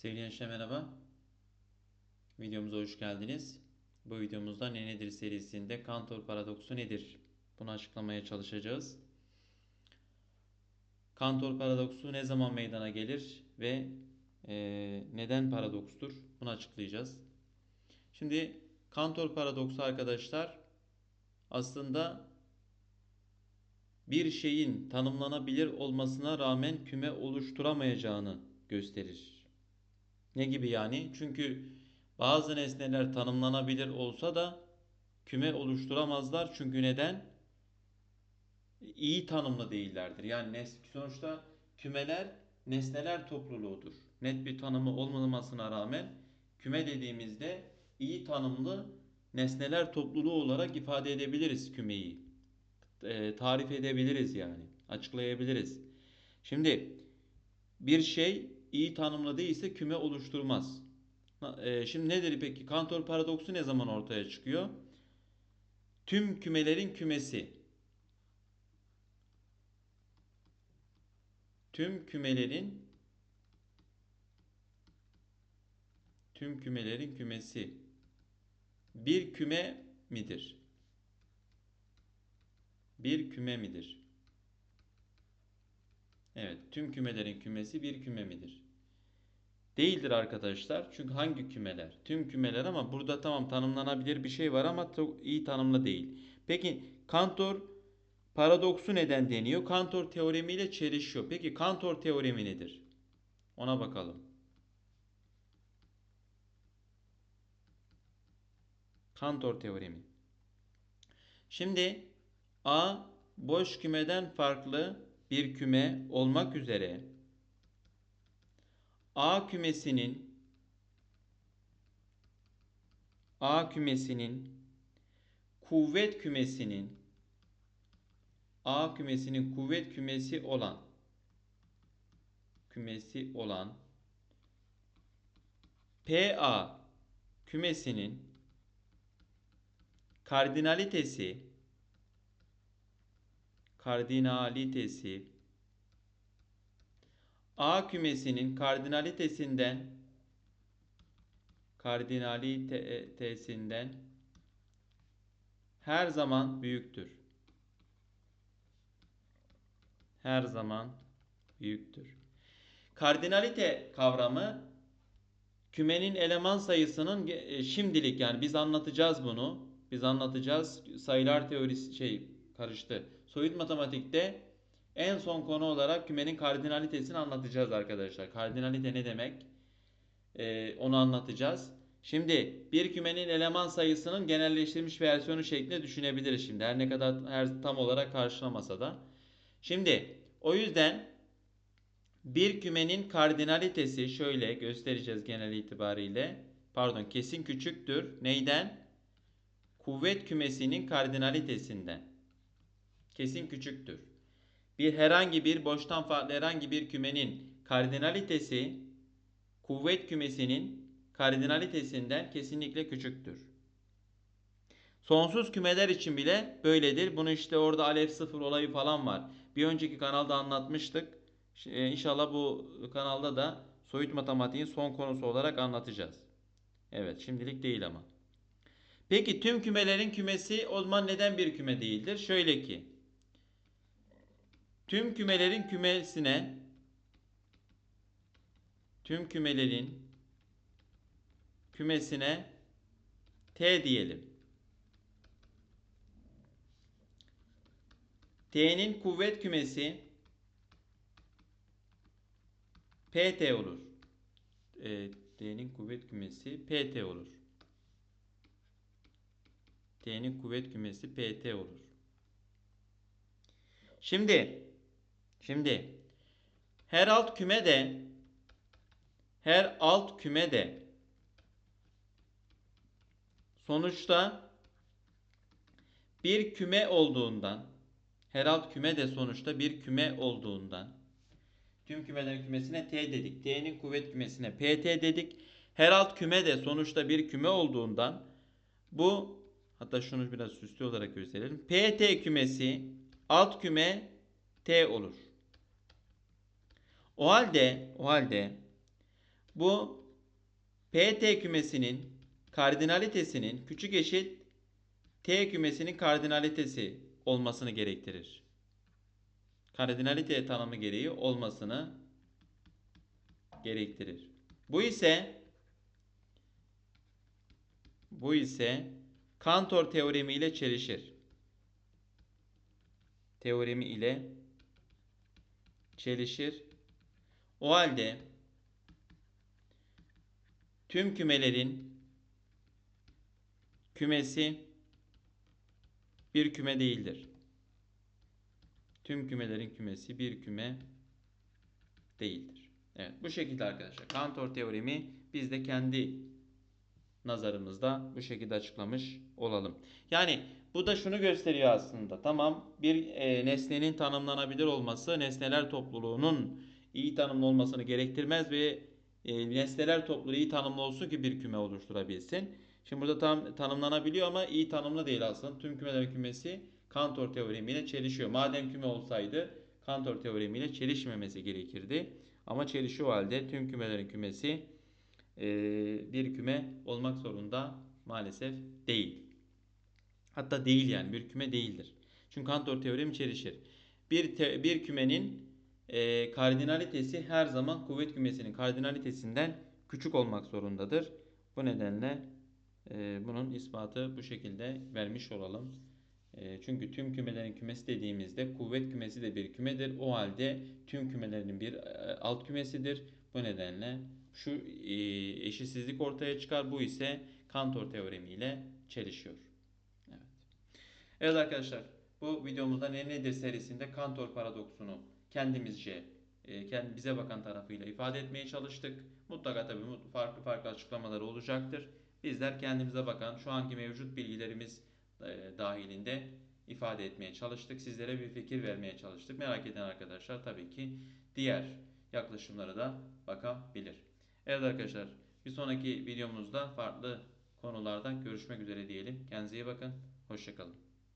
Sevgili gençler merhaba. Videomuza hoş geldiniz. Bu videomuzda Ne Nedir serisinde Kantor paradoksu nedir? Bunu açıklamaya çalışacağız. Kantor paradoksu ne zaman meydana gelir ve e, neden paradokstur? Bunu açıklayacağız. Şimdi Kantor paradoksu arkadaşlar aslında bir şeyin tanımlanabilir olmasına rağmen küme oluşturamayacağını gösterir. Ne gibi yani? Çünkü bazı nesneler tanımlanabilir olsa da küme oluşturamazlar. Çünkü neden? İyi tanımlı değillerdir. Yani sonuçta kümeler nesneler topluluğudur. Net bir tanımı olmamasına rağmen küme dediğimizde iyi tanımlı nesneler topluluğu olarak ifade edebiliriz kümeyi. E, tarif edebiliriz yani. Açıklayabiliriz. Şimdi bir şey iyi tanımlı değilse küme oluşturmaz. E, şimdi nedir peki? Kantor paradoksu ne zaman ortaya çıkıyor? Tüm kümelerin kümesi. Tüm kümelerin tüm kümelerin kümesi bir küme midir? Bir küme midir? Evet, tüm kümelerin kümesi bir küme midir? Değildir arkadaşlar. Çünkü hangi kümeler? Tüm kümeler ama burada tamam tanımlanabilir bir şey var ama çok iyi tanımlı değil. Peki Kantor paradoksu neden deniyor? Kantor teoremiyle çelişiyor. Peki Kantor teoremi nedir? Ona bakalım. Kantor teoremi. Şimdi A boş kümeden farklı bir küme olmak üzere. A kümesinin A kümesinin kuvvet kümesinin A kümesinin kuvvet kümesi olan kümesi olan PA kümesinin kardinalitesi kardinalitesi A kümesinin kardinalitesinden kardinalitesinden her zaman büyüktür. Her zaman büyüktür. Kardinalite kavramı kümenin eleman sayısının e, şimdilik yani biz anlatacağız bunu. Biz anlatacağız. Sayılar teorisi şey karıştı. Soyut matematikte en son konu olarak kümenin kardinalitesini anlatacağız arkadaşlar. Kardinalite ne demek? Ee, onu anlatacağız. Şimdi bir kümenin eleman sayısının genelleştirilmiş versiyonu şeklinde düşünebiliriz şimdi. Her ne kadar her tam olarak karşılamasa da. Şimdi o yüzden bir kümenin kardinalitesi şöyle göstereceğiz genel itibariyle. Pardon kesin küçüktür. Neyden? Kuvvet kümesinin kardinalitesinden. Kesin küçüktür. Bir herhangi bir boştan farklı herhangi bir kümenin kardinalitesi kuvvet kümesinin kardinalitesinden kesinlikle küçüktür. Sonsuz kümeler için bile böyledir. Bunu işte orada alef sıfır olayı falan var. Bir önceki kanalda anlatmıştık. İnşallah bu kanalda da soyut matematiğin son konusu olarak anlatacağız. Evet şimdilik değil ama. Peki tüm kümelerin kümesi o zaman neden bir küme değildir? Şöyle ki tüm kümelerin kümesine tüm kümelerin kümesine T diyelim. T'nin kuvvet kümesi PT olur. E, T'nin kuvvet kümesi PT olur. T'nin kuvvet kümesi PT olur. Şimdi şimdi her alt küme de her alt küme de sonuçta bir küme olduğundan her alt küme de sonuçta bir küme olduğundan tüm kümelerin kümesine T dedik. T'nin kuvvet kümesine PT dedik. Her alt küme de sonuçta bir küme olduğundan bu hatta şunu biraz süslü olarak gösterelim. PT kümesi alt küme T olur. O halde o halde Bu PT kümesinin kardinalitesinin küçük eşit T kümesinin kardinalitesi olmasını gerektirir. Kardinalite tanımı gereği olmasını gerektirir. Bu ise bu ise Kantor teoremi ile çelişir. Teoremi ile çelişir. O halde tüm kümelerin kümesi bir küme değildir. Tüm kümelerin kümesi bir küme değildir. Evet bu şekilde arkadaşlar. Kantor teoremi biz de kendi nazarımızda bu şekilde açıklamış olalım. Yani bu da şunu gösteriyor aslında. Tamam bir e, nesnenin tanımlanabilir olması nesneler topluluğunun iyi tanımlı olmasını gerektirmez ve e, nesneler topluluğu iyi tanımlı olsun ki bir küme oluşturabilsin. Şimdi burada tam tanımlanabiliyor ama iyi tanımlı değil aslında. Tüm kümelerin kümesi Kantor teoremiyle çelişiyor. Madem küme olsaydı Kantor teoremiyle çelişmemesi gerekirdi. Ama çelişiyor halde tüm kümelerin kümesi e, bir küme olmak zorunda maalesef değil. Hatta değil yani bir küme değildir. Çünkü Kantor teoremi çelişir. Bir, te- bir kümenin e, kardinalitesi her zaman kuvvet kümesinin kardinalitesinden küçük olmak zorundadır. Bu nedenle e, bunun ispatı bu şekilde vermiş olalım. E, çünkü tüm kümelerin kümesi dediğimizde kuvvet kümesi de bir kümedir. O halde tüm kümelerin bir e, alt kümesidir. Bu nedenle şu e, eşitsizlik ortaya çıkar. Bu ise Kantor teoremiyle çelişiyor. Evet. Evet arkadaşlar bu videomuzda ne nedir serisinde Kantor paradoksunu kendimizce e, kendi bize bakan tarafıyla ifade etmeye çalıştık. Mutlaka tabii farklı farklı açıklamaları olacaktır. Bizler kendimize bakan şu anki mevcut bilgilerimiz e, dahilinde ifade etmeye çalıştık. Sizlere bir fikir vermeye çalıştık. Merak eden arkadaşlar tabii ki diğer yaklaşımlara da bakabilir. Evet arkadaşlar bir sonraki videomuzda farklı konularda görüşmek üzere diyelim. Kendinize iyi bakın. Hoşçakalın.